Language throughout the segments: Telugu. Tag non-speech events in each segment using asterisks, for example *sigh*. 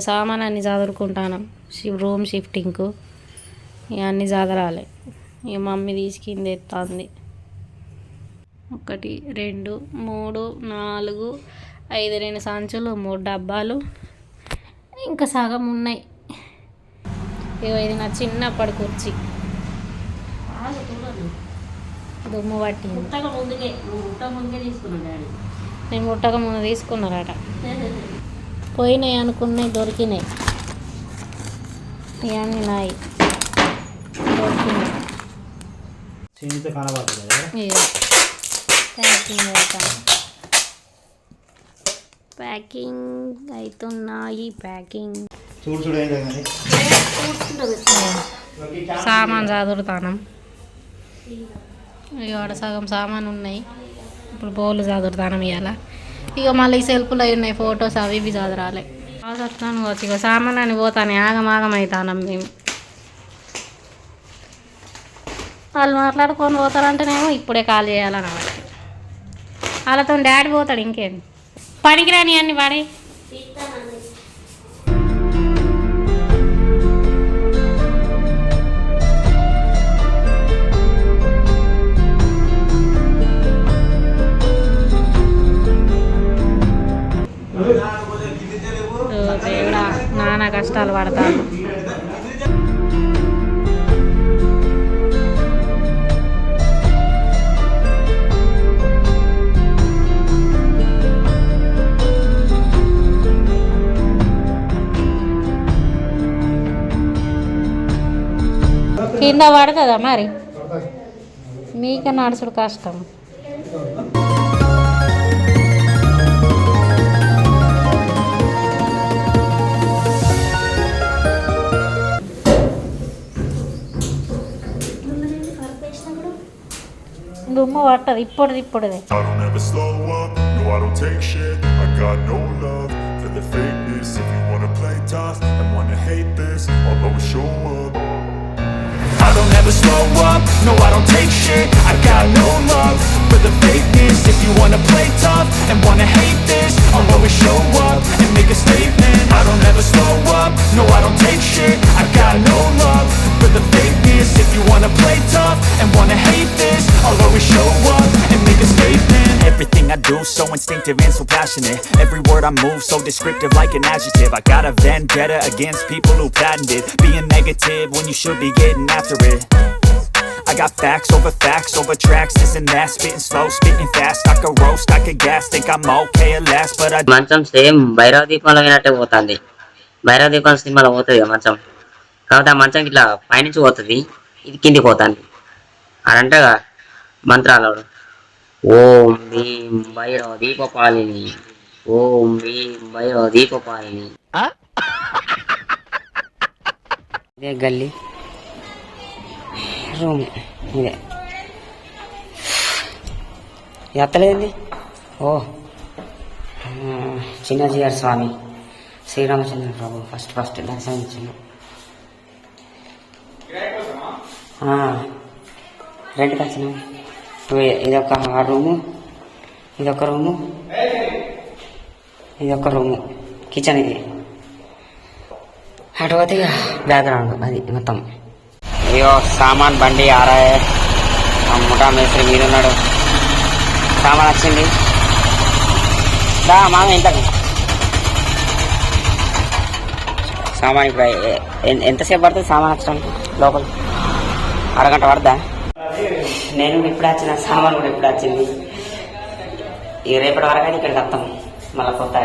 సామాన్ అన్ని చదువుకుంటాను రూమ్ షిఫ్టింగ్కు ఇక అన్ని చదరాలి. ఇక మమ్మీ తీసుకుంది ఎత్తాంది. ఒకటి రెండు మూడు నాలుగు ఐదు రెండు సంచులు మూడు డబ్బాలు. ఇంకా సగం ఉన్నాయి. ఇగో ఇది నా చిన్నప్పటి కుర్చీ. దుమ్ము పట్టింది. నేను ముట్టక ముందు తీసుకున్నారట. *laughs* పోయినాయి అనుకున్నాయి దొరికినాయి. ఇవన్నీ నాయి. దొరికినాయి. ప్యాకింగ్ అవుతాను ప్యాకింగ్ అవుతున్నాయి ప్యాకింగ్. సామాన్ చదువుతాను ఇక ఆడ సగం సామాన్ ఉన్నాయి ఇప్పుడు బౌలు చదువుతాను ఇవాళ ఇక మళ్ళీ సెల్ఫ్లో ఉన్నాయి ఫొటోస్ అవి ఇవి చదరాలి. వస్తాను వచ్చి ఇక సామాన్ అని పోతాను ఆగమాగం అవుతానం మేము. వాళ్ళు మాట్లాడుకొని పోతారంటేనేమో ఇప్పుడే కాల్ చేయాలని వాళ్ళతో డాడీ పోతాడు ఇంకేం పనికిరాని అన్ని వాడే కష్టాలు పడతారు. కింద పడుతుందా మరి? మీకు నడుచుడు కష్టం. దుమ్ము పట్టదు ఇప్పుడు ఇప్పుడుదే I don't ever slow up, no I don't take shit I got no love for the fakeness If you wanna play tough and wanna hate this I'll always show up I don't ever slow up, no I don't take shit I got no love for the fakeness If you wanna play tough and wanna hate this I'll always show up and make a statement I don't ever slow up, no I don't take shit I got no love for the fakeness If you wanna play tough and Everything I do so instinctive and so passionate Every word I move so descriptive like an adjective I got a vendetta against people who patented Being negative when you should be getting after it I got facts over facts over tracks, this and that Spitting slow, spitting fast, I could roast, I could gas Think I'm okay at last, but I మంచం సేమ్ భైరవ దీపంలో పోయినట్టే పోతుంది భైరవ దీపం సినిమాలో పోతుంది కదా మంచం కాబట్టి ఆ మంచం ఇట్లా పైనుంచి పోతుంది ఇది కిందికి పోతుంది అనంటగా మంత్రాలు ఓం భీం భైరవ దీపపాలిని ఓం భీం భైరవ దీపపాలిని ఇదే గల్లీ. రూమ్ ఇదే. ఎత్తలేదండి? ఓ. చిన్నజీఆర్ స్వామి. శ్రీరామచంద్ర ప్రభు ఫస్ట్ ఫస్ట్ దర్శనం వచ్చినాం ఇవి- ఇదొక రూము. ఇదొక రూము. ఇదొక రూము. కిచెన్ ఇది. అటువంటి బ్యాక్గ్రౌండ్ అది మొత్తం. అయ్యో సామాన్ బండి ఆరాయే. ముఠా మేస్త్రి మీరున్నాడు సామాన్ వచ్చింది. దా మామ ఇంతకు. సామాన్ ఇప్పుడు ఎంతసేపు పడుతుంది సామాన్ వచ్చడానికి? లోపల. అరగంట పడదా నేను ఇప్పుడు వచ్చిన సామాన్ కూడా ఇప్పుడు వచ్చింది. ఈ రేపటి వరకు ఇక్కడికి వస్తాం. మళ్ళీ కొత్త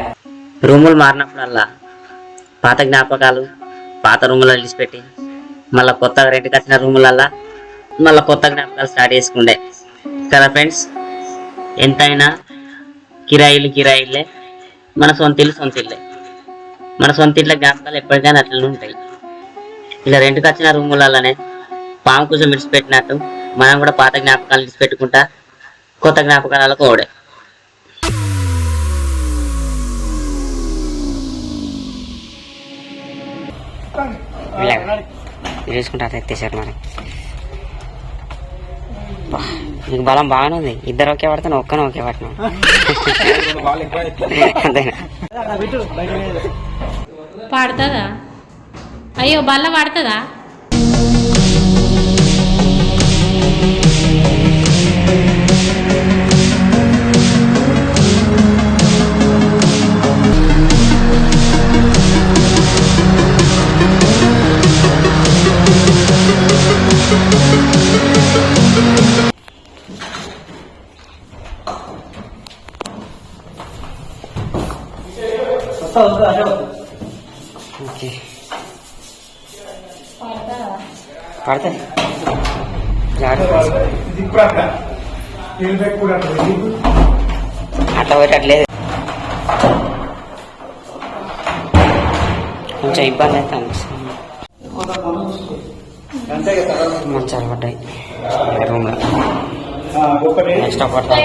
రూములు మారినప్పుడల్లా పాత జ్ఞాపకాలు పాత రూములో విడిచిపెట్టి మళ్ళీ కొత్తగా రెంట్కి వచ్చిన రూములల్లా మళ్ళీ కొత్త జ్ఞాపకాలు స్టార్ట్ చేసుకుండే. కదా ఫ్రెండ్స్ ఎంతైనా కిరాయిలు కిరాయిలే మన సొంత ఇల్లు సొంత ఇల్లే మన సొంత ఇళ్ళ జ్ఞాపకాలు ఎప్పటికైనా అట్లనే ఉంటాయి. ఇలా రెంట్కి వచ్చిన రూములలోనే పాము కోసం విడిచిపెట్టినట్టు మనం కూడా పాత జ్ఞాపకాలు విడిచిపెట్టుకుంటా కొత్త జ్ఞాపకాలలో కోడే చూసుకుంటా ఎత్తేసారు మరి. నీకు బలం బాగానే ఉంది. ఇద్దరు ఒకే పడుతున్నా ఒక్కనే ఒకే పడుతున్నా అంతేనా? పడుతుందా? అయ్యో బల్ల పడుతుందా? ఓకే. పడుతుంది అట్లా పోయేటట్లేదు కొంచెం ఇబ్బంది అయితే అనిపిస్తుంది మంచాలు పడ్డాయి. రూమ్లో. నెక్స్ట్ ఒకటి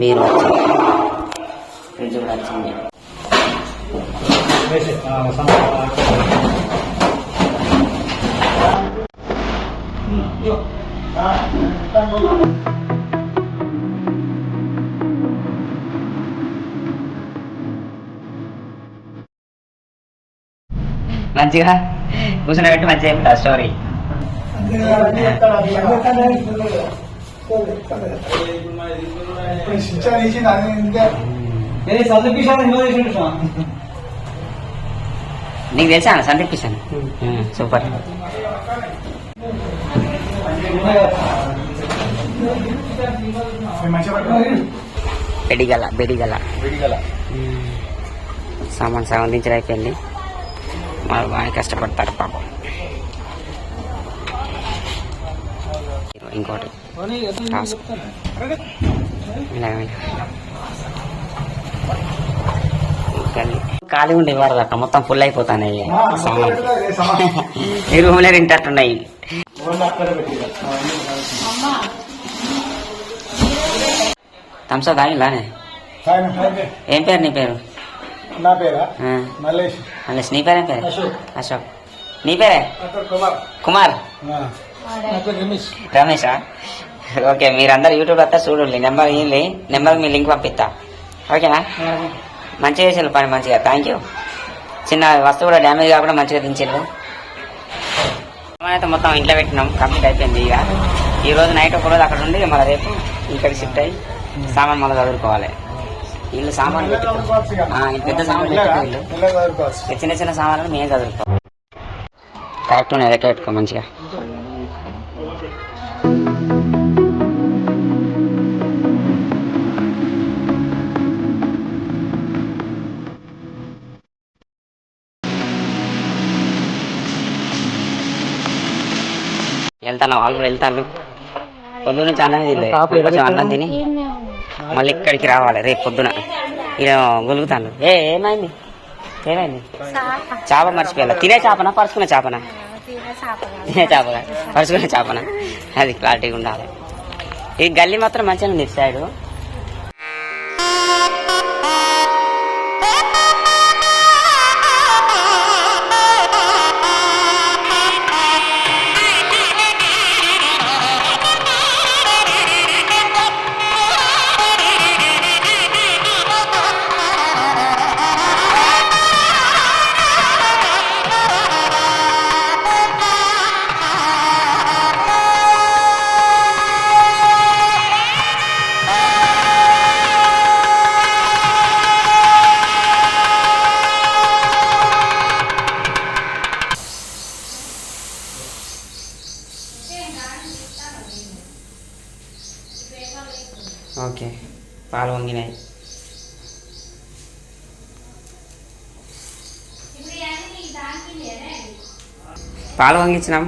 బీరు వచ్చింది ఫ్రిడ్జ్ కూడా మంచిగా? కూర్చుని పెట్టి మంచిగా స్టోరీ నీకు తెలుసా సందీప్ కిషన్? సూపర్. బెడిగల బెడిగల. సామాన్ సగం దించడం అయిపోయింది వాళ్ళు బాగా కష్టపడతారు పాపం. ఇంకోటి. ఖాళీ ఉండే వారు అక్కడ మొత్తం ఫుల్ అయిపోతాయి ఈ *laughs* రూమ్లో తింటట్టున్నాయి. థమ్స్ అప్ తాగిలానే ఏం పేరు నీ పేరు? నా పేరా? మల్లేష్. మళ్ళీ నీ పేరేం పేరు? అశోక్. నీ పేరే? కుమార్. కుమార్. రమేష్. ఓకే మీరందరూ యూట్యూబ్ వస్తా చూడండి. నెంబర్ ఇవ్వండి నెంబర్ మీ లింక్ పంపిస్తా. ఓకేనా? మంచిగా చేసారు పని మంచిగా. థ్యాంక్ యూ చిన్న వస్తువు కూడా డ్యామేజ్ కాకుండా మంచిగా దించారు అయితే మొత్తం ఇంట్లో పెట్టినాం. కంప్లీట్ అయిపోయింది ఇక. ఈ రోజు నైట్ ఒక రోజు అక్కడ ఉండి మళ్ళీ రేపు ఇక్కడికి షిఫ్ట్ అయ్యి సామాన్ మళ్ళీ చదువుకోవాలి. వీళ్ళు సామాన్ పెద్ద సామాన్ పెట్టి వీళ్ళు. ఇక చిన్న చిన్న సామాన్లు మేము చదువుకోవాలి. కరెక్ట్ ఉన్నాయి ఎక్కడ పెట్టుకో మంచిగా. వెళ్తాను వాళ్ళు కూడా వెళ్తాను. పొద్దున్న నుంచి అన్నం తినలే కొంచెం అన్నం తిని మళ్ళీ ఇక్కడికి రావాలి రేపు పొద్దున. ఇక గొలుగుతాను. ఏ ఏమైంది? ఏమైంది? చేప మర్చిపోయాలి? తినే చేపనా? పరుచుకునే చేపనా? తినే చేప పరుచుకునే చేపనా? అది క్లారిటీగా ఉండాలి. ఈ గల్లీ మాత్రం మంచిగా ఉంది సైడు. ఓకే. పాలు వంగినాయి. పాలు వంగించినాం.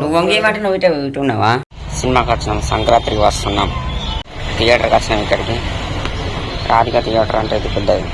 నువ్వు వంగేయమంటే నువ్వు ఇటే ఇటు ఉన్నావా? సినిమాకి వచ్చినాం సంక్రాంతికి వస్తున్నాం. థియేటర్కి వచ్చినాం ఇక్కడికి. రాధిక థియేటర్ అంటే ఇది పెద్దది.